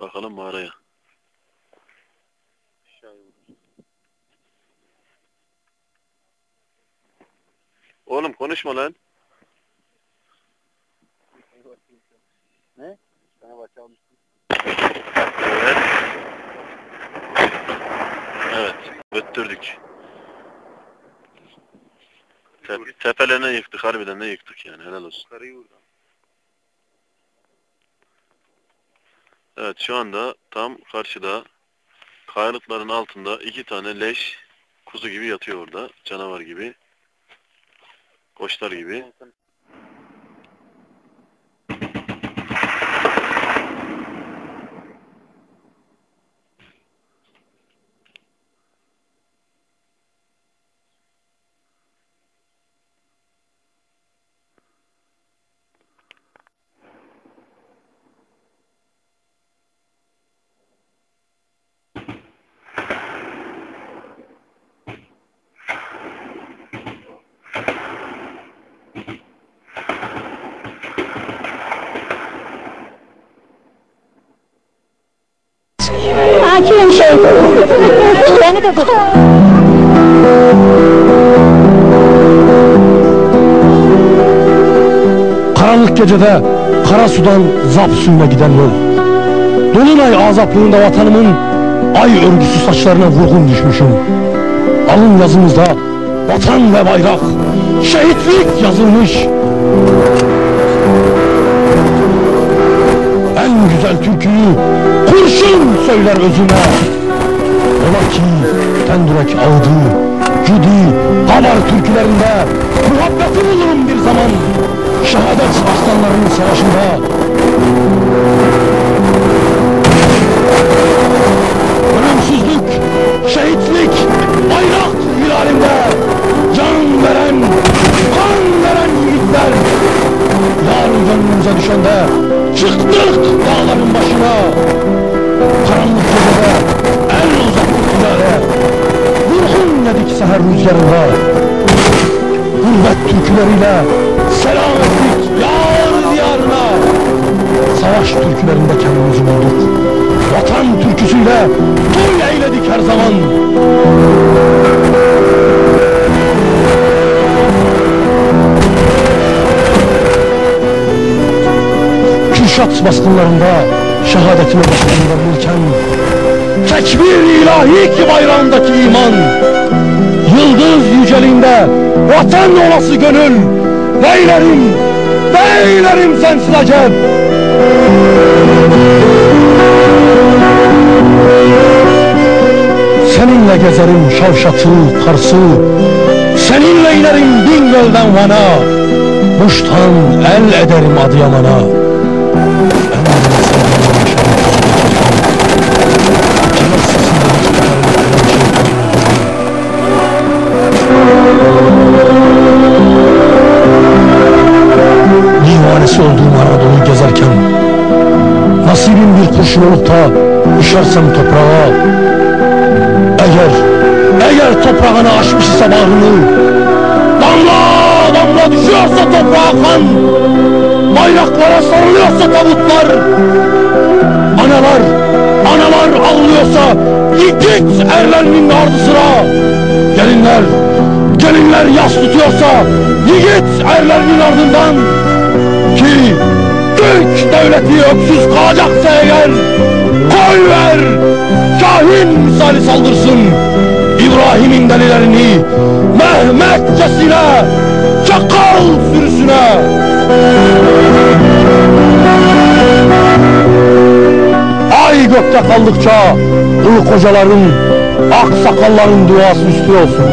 Bakalım mağaraya. Oğlum konuşma lan. Ne? Fenerbahçe almış. Evet. Evet. Öttürdük. Te tepelerine yıktık. Harbiden ne yıktık yani. Helal olsun. Karıyı vurdu. Evet şu anda tam karşıda kayalıkların altında iki tane leş kuzu gibi yatıyor orada. Canavar gibi. Koçlar gibi. Hakim şey. Beni de tut. Karanlık gecede kara sudan zap suyuna giden yol. Dolunay azaplığında vatanımın ay örgüsü saçlarına vurgun düşmüşüm. Alın yazımızda vatan ve bayrak, şehitlik yazılmış. En güzel türküyü kurşun söyler özüme. Ola ki Tendürek ağdı, Cudi, Kabar türkülerinde muhabbeti bulurum bir zaman. Şehadet aslanlarının savaşında. Ölümsüzlük, şehitlik, bayrak hilalinde can veren, Kürşat baskınlarında şehadetime başlarında verirken Tekbir ilahi ki bayrağındaki iman Yıldız yüceliğinde vatan olası gönül Neylerim, neylerim sensiz acep Seninle gezerim Şavşat'ı, Kars'ı Seninle inerim Bingöl'den Van'a Muş'tan el ederim Adıyaman'a Nasibim bir kurşun olup da düşersem toprağa Eğer, eğer toprağını aşmış sabahını Damla, damla düşüyorsa toprağa kan tabutlar Analar, analar ağlıyorsa Yiğit erlerinin ardı sıra Gelinler, gelinler yas tutuyorsa Yiğit erlerinin ardından Ki Türk devleti öksüz kalacaksa eğer Koy ver Kahin misali saldırsın. İbrahim'in delilerini Mehmetçesine Çakal sürüsüne gökte kaldıkça Ulu kocaların Ak sakalların duası üstü olsun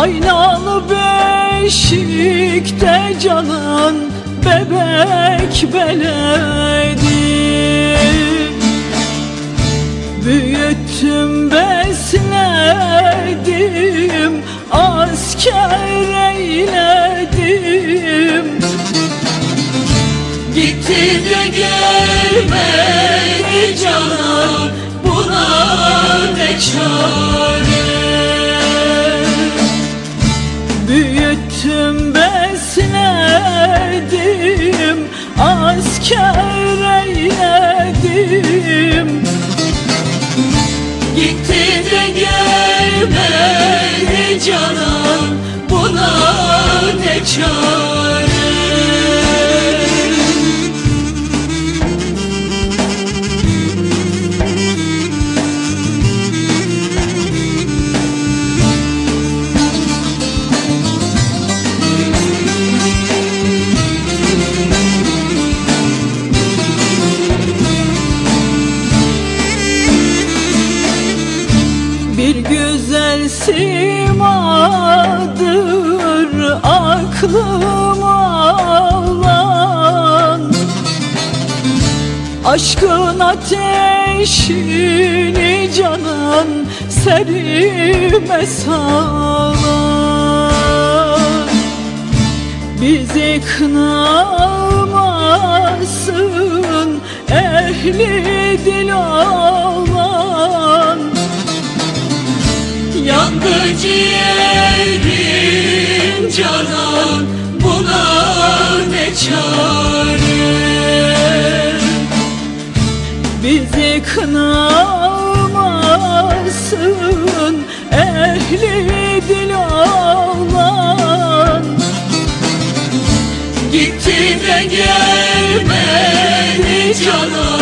Aynalı beşikte canan Bebek beledim Büyüttüm besledim Asker eyledim güzel simadır aklıma alan Aşkın ateşini canan serime salan Bizi kınamasın ehli dil olan. Yandı ciğerim canan Buna ne çare? Bizi kınamasın Ehli dil olan. Gitti de gelmedi canan